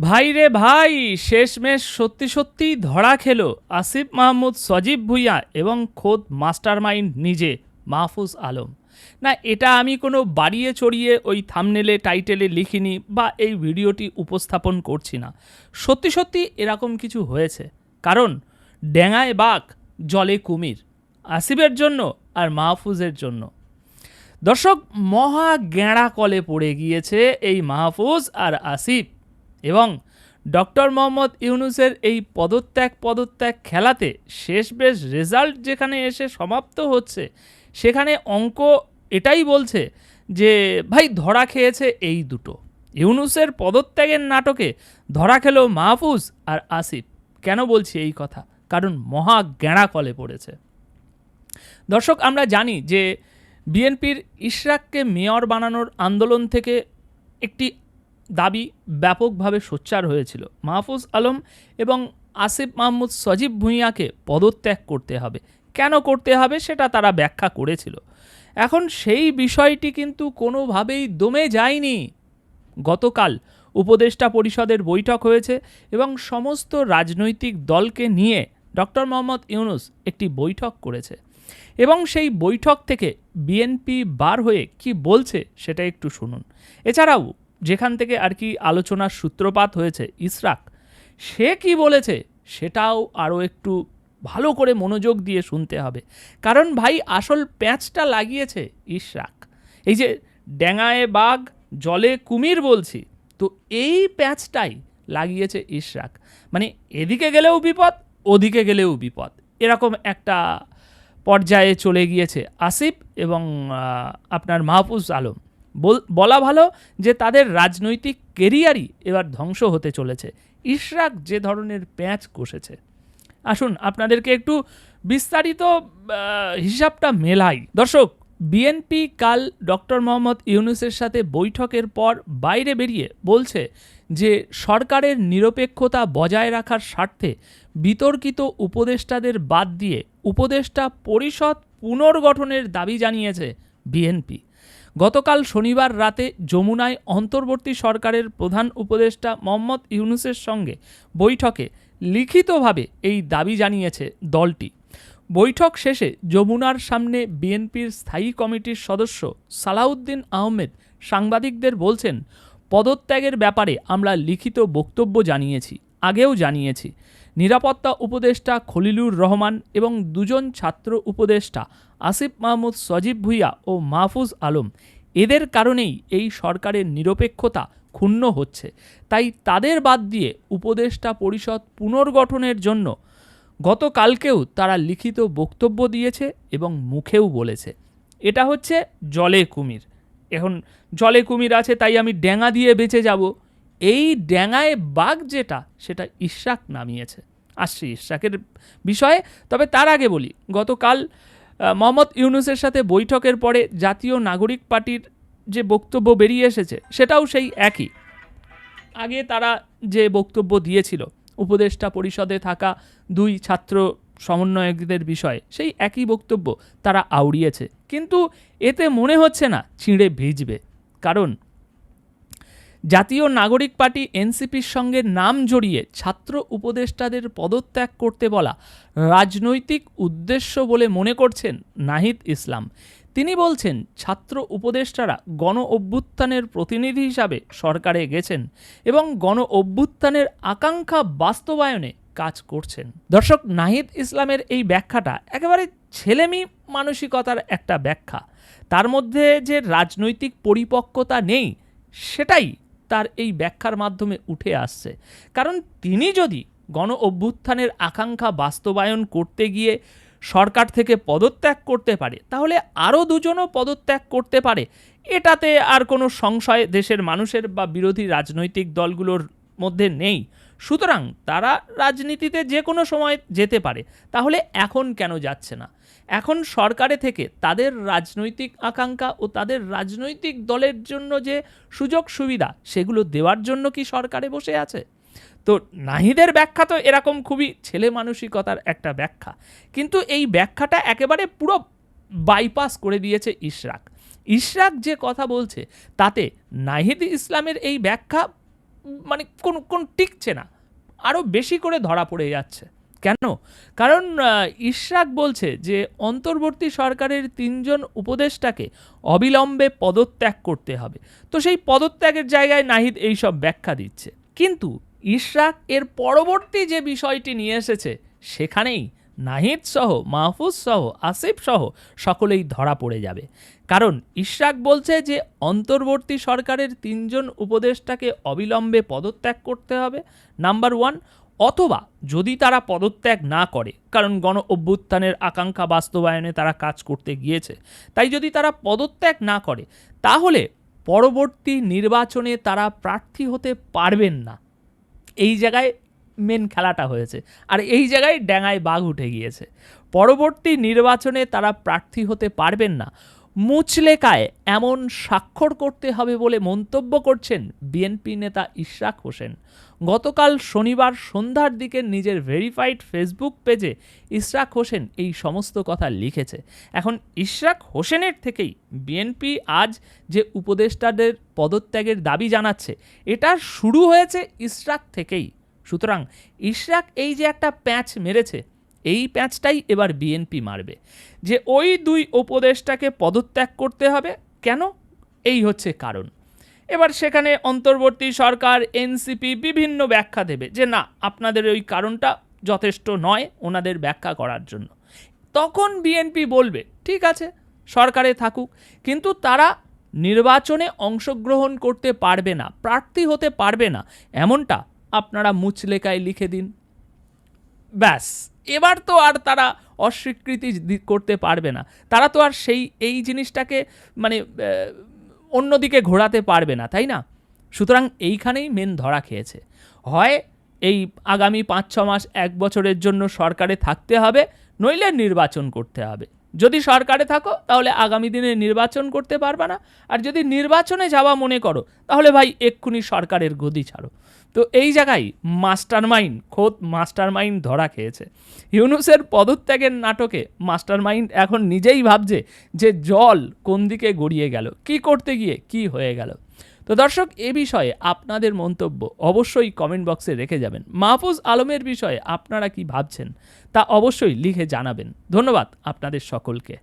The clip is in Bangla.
ভাই রে ভাই, শেষমেশ সত্যি সত্যি ধরা খেলো আসিফ মাহমুদ, সজীব ভুইয়া এবং খোদ মাস্টার মাইন্ড নিজে, মাহফুজ আলম। না, এটা আমি কোনো বাড়িয়ে চড়িয়ে ওই থামনেলে টাইটেলে লিখিনি বা এই ভিডিওটি উপস্থাপন করছি না। সত্যি সত্যি এরকম কিছু হয়েছে। কারণ ড্যাঙায় বাঘ, জলে কুমির, আসিফের জন্য আর মাহফুজের জন্য। দর্শক, মহা গেঁড়া কলে পড়ে গিয়েছে এই মাহফুজ আর আসিফ। এবং ডক্টর মোহাম্মদ ইউনুসের এই পদত্যাগ পদত্যাগ খেলাতে শেষ বেশ রেজাল্ট যেখানে এসে সমাপ্ত হচ্ছে, সেখানে অঙ্ক এটাই বলছে যে, ভাই, ধরা খেয়েছে এই দুটো। ইউনুসের পদত্যাগের নাটকে ধরা খেলো মাহফুজ আর আসিফ। কেন বলছি এই কথা? কারণ মহা গেঁড়া কলে পড়েছে। দর্শক, আমরা জানি যে, বিএনপির ইশরাককে মেয়র বানানোর আন্দোলন থেকে একটি দাবি ব্যাপকভাবে সোচ্চার হয়েছিল। মাহফুজ আলম এবং আসিফ মাহমুদ সজীব ভূঁইয়াকে পদত্যাগ করতে হবে। কেন করতে হবে সেটা তারা ব্যাখ্যা করেছিল। এখন সেই বিষয়টি কিন্তু কোনোভাবেই দমে যায়নি। গতকাল উপদেষ্টা পরিষদের বৈঠক হয়েছে এবং সমস্ত রাজনৈতিক দলকে নিয়ে ডক্টর মোহাম্মদ ইউনুস একটি বৈঠক করেছে। এবং সেই বৈঠক থেকে বিএনপি বার হয়ে কি বলছে সেটা একটু শুনুন। এছাড়াও যেখান থেকে আর কি আলোচনার সূত্রপাত হয়েছে, ইসরাক, সে কি বলেছে সেটাও আরও একটু ভালো করে মনোযোগ দিয়ে শুনতে হবে। কারণ ভাই, আসল প্যাঁচটা লাগিয়েছে ইশরাক এই যে ড্যাঙায় বাঘ, জলে কুমির বলছি, তো এই প্যাঁচটাই লাগিয়েছে ইশরাক মানে এদিকে গেলেও বিপদ, ওদিকে গেলেও বিপদ। এরকম একটা পর্যায়ে চলে গিয়েছে আসিফ এবং আপনার মাহফুজ আলম। বল- ভালো যে তাদের রাজনৈতিক কেরিয়ারই এবার ধ্বংস হতে চলেছে। ইশরাক যে ধরনের প্যাঁচ কষেছে। আসুন আপনাদেরকে একটু বিস্তারিত হিসাবটা মেলাই। দর্শক বিএনপি কাল ডক্টর মোহাম্মদ ইউনুসের সাথে বৈঠকের পর বাইরে বেরিয়ে বলছে যে সরকারের নিরপেক্ষতা বজায় রাখার স্বার্থে বিতর্কিত উপদেষ্টাদের বাদ দিয়ে উপদেষ্টা পরিষদ পুনর্গঠনের দাবি জানিয়েছে বিএনপি গতকাল শনিবার রাতে যমুনায় অন্তর্বর্তী সরকারের প্রধান উপদেষ্টা মোহাম্মদ ইউনুসের সঙ্গে বৈঠকে লিখিতভাবে এই দাবি জানিয়েছে দলটি। বৈঠক শেষে যমুনার সামনে বিএনপির স্থায়ী কমিটির সদস্য সালাউদ্দিন আহমেদ সাংবাদিকদের বলছেন, পদত্যাগের ব্যাপারে আমরা লিখিত বক্তব্য জানিয়েছি, আগেও জানিয়েছি। নিরাপত্তা উপদেষ্টা খলিলুর রহমান এবং দুজন ছাত্র উপদেষ্টা আসিফ মাহমুদ, সজীব ভুইয়া ও মাহফুজ আলম। এদের কারণেই এই সরকারের নিরপেক্ষতা ক্ষুণ্ণ হচ্ছে। তাই তাদের বাদ দিয়ে উপদেষ্টা পরিষদ পুনর্গঠনের জন্য গতকালকেও তারা লিখিত বক্তব্য দিয়েছে এবং মুখেও বলেছে। এটা হচ্ছে জলে কুমির। এখন জলে কুমির আছে, তাই আমি ড্যাঙা দিয়ে বেঁচে যাব। এই ড্যাঙায় বাঘ যেটা, সেটা ইশাক নামিয়েছে। আসছি ইশাকের বিষয়ে, তবে তার আগে বলি, গতকাল মোহাম্মদ ইউনুসের সাথে বৈঠকের পরে জাতীয় নাগরিক পার্টির যে বক্তব্য বেরিয়ে এসেছে, সেটাও সেই একই। আগে তারা যে বক্তব্য দিয়েছিল, উপদেষ্টা পরিষদে থাকা দুই ছাত্র সমন্বয়কদের বিষয়ে, সেই একই বক্তব্য তারা আউড়িয়েছে। কিন্তু এতে মনে হচ্ছে না, ছিঁড়ে ভিজবে। কারণ জাতীয় নাগরিক পার্টি এনসিপির সঙ্গে নাম জড়িয়ে ছাত্র উপদেষ্টাদের পদত্যাগ করতে বলা রাজনৈতিক উদ্দেশ্য বলে মনে করছেন নাহিদ ইসলাম। তিনি বলছেন, ছাত্র উপদেষ্টারা গণ অভ্যুত্থানের প্রতিনিধি হিসাবে সরকারে গেছেন এবং গণ অভ্যুত্থানের আকাঙ্ক্ষা বাস্তবায়নে কাজ করছেন। দর্শক, নাহিদ ইসলামের এই ব্যাখ্যাটা একেবারে ছেলেমি মানসিকতার একটা ব্যাখ্যা। তার মধ্যে যে রাজনৈতিক পরিপক্কতা নেই, সেটাই তার এই ব্যাখ্যার মাধ্যমে উঠে আসছে। কারণ তিনি যদি গণ অভ্যুত্থানের আকাঙ্ক্ষা বাস্তবায়ন করতে গিয়ে সরকার থেকে পদত্যাগ করতে পারে, তাহলে আরও দুজনও পদত্যাগ করতে পারে। এটাতে আর কোনো সংশয় দেশের মানুষের বা বিরোধী রাজনৈতিক দলগুলোর মধ্যে নেই। সুতরাং তারা রাজনীতিতে যে কোনো সময় যেতে পারে। তাহলে এখন কেন যাচ্ছে না? এখন সরকারে থেকে তাদের রাজনৈতিক আকাঙ্ক্ষা ও তাদের রাজনৈতিক দলের জন্য যে সুযোগ সুবিধা, সেগুলো দেওয়ার জন্য কি সরকারে বসে আছে? তো নাহিদের ব্যাখ্যা তো এরকম খুবই ছেলে মানসিকতার একটা ব্যাখ্যা। কিন্তু এই ব্যাখ্যাটা একেবারে পুরো বাইপাস করে দিয়েছে ইশরাক। ইশরাক যে কথা বলছে, তাতে নাহিদ ইসলামের এই ব্যাখ্যা মানে কোন কোন টিকছে না। আরও বেশি করে ধরা পড়ে যাচ্ছে। কেন? কারণ ইশরাক বলছে যে অন্তর্বর্তী সরকারের তিনজন উপদেষ্টাকে অবিলম্বে পদত্যাগ করতে হবে। তো সেই পদত্যাগের জায়গায় নাহিদ এইসব ব্যাখ্যা দিচ্ছে। কিন্তু ইশরাক এর পরবর্তী যে বিষয়টি নিয়ে এসেছে, সেখানেই নাহিদ সহ, মাহফুজ সহ, আসিফ সহ সকলেই ধরা পড়ে যাবে। কারণ ইশরাক বলছে যে, অন্তর্বর্তী সরকারের তিনজন উপদেষ্টাকে অবিলম্বে পদত্যাগ করতে হবে, নাম্বার ওয়ান, অথবা যদি তারা পদত্যাগ না করে, কারণ গণ অভ্যুত্থানের আকাঙ্ক্ষা বাস্তবায়নে তারা কাজ করতে গিয়েছে, তাই যদি তারা পদত্যাগ না করে, তাহলে পরবর্তী নির্বাচনে তারা প্রার্থী হতে পারবেন না। এই জায়গায় মেন খেলাটা হয়েছে। আর এই জায়গায় ড্যাঙায় বাঘ উঠে গিয়েছে। পরবর্তী নির্বাচনে তারা প্রার্থী হতে পারবেন না। মুচলেকায় এমন স্বাক্ষর করতে হবে বলে মন্তব্য করছেন বিএনপি নেতা ইশরাক হোসেন। গতকাল শনিবার সন্ধ্যার দিকে নিজের ভেরিফাইড ফেসবুক পেজে ইশরাক হোসেন এই সমস্ত কথা লিখেছে। এখন ইশরাক হোসেনের থেকেই বিএনপি আজ যে উপদেষ্টাদের পদত্যাগের দাবি জানাচ্ছে, এটা শুরু হয়েছে ইশরাক থেকেই। সুতরাং ইশরাক এই যে একটা প্যাঁচ মেরেছে, এই প্যাঁচটাই এবার বিএনপি মারবে। যে ওই দুই উপদেষ্টাকে পদত্যাগ করতে হবে, কেন? এই হচ্ছে কারণ। এবার সেখানে অন্তর্বর্তী সরকার এনসিপি বিভিন্ন ব্যাখ্যা দেবে যে না, আপনাদের ওই কারণটা যথেষ্ট নয় ওনাদের ব্যাখ্যা করার জন্য। তখন বিএনপি বলবে, ঠিক আছে, সরকারে থাকুক। কিন্তু তারা নির্বাচনে অংশগ্রহণ করতে পারবে না, প্রার্থী হতে পারবে না, এমনটা আপনারা মুচলেকায় লিখে দিন। ব্যাস। এবার তো আর তারা অস্বীকৃতি করতে পারবে না। তারা তো আর সেই, এই জিনিসটাকে মানে অন্যদিকে ঘোরাতে পারবে না, তাই না? সুতরাং এইখানেই মেন ধরা খেয়েছে। হয় এই আগামী পাঁচ ছ মাস এক বছরের জন্য সরকারে থাকতে হবে, নইলে নির্বাচন করতে হবে। যদি সরকারে থাকো, তাহলে আগামী দিনে নির্বাচন করতে পারবে না। আর যদি নির্বাচনে যাওয়া মনে করো, তাহলে ভাই এক্ষুনি সরকারের গদি ছাড়ো। তো এই জায়গায় মাস্টার মাইন্ড খোদ মাস্টার মাইন্ড ধরা খেয়েছে। ইউনুসের পদত্যাগের নাটকে মাস্টার মাইন্ড এখন নিজেই ভাবছে যে জল কোন দিকে গড়িয়ে গেল, কি করতে গিয়ে কি হয়ে গেল। তো দর্শক, এ বিষয়ে আপনাদের মন্তব্য অবশ্যই কমেন্ট বক্সে রেখে যাবেন। মাহফুজ আলমের বিষয়ে আপনারা কি ভাবছেন তা অবশ্যই লিখে জানাবেন। ধন্যবাদ আপনাদের সকলকে।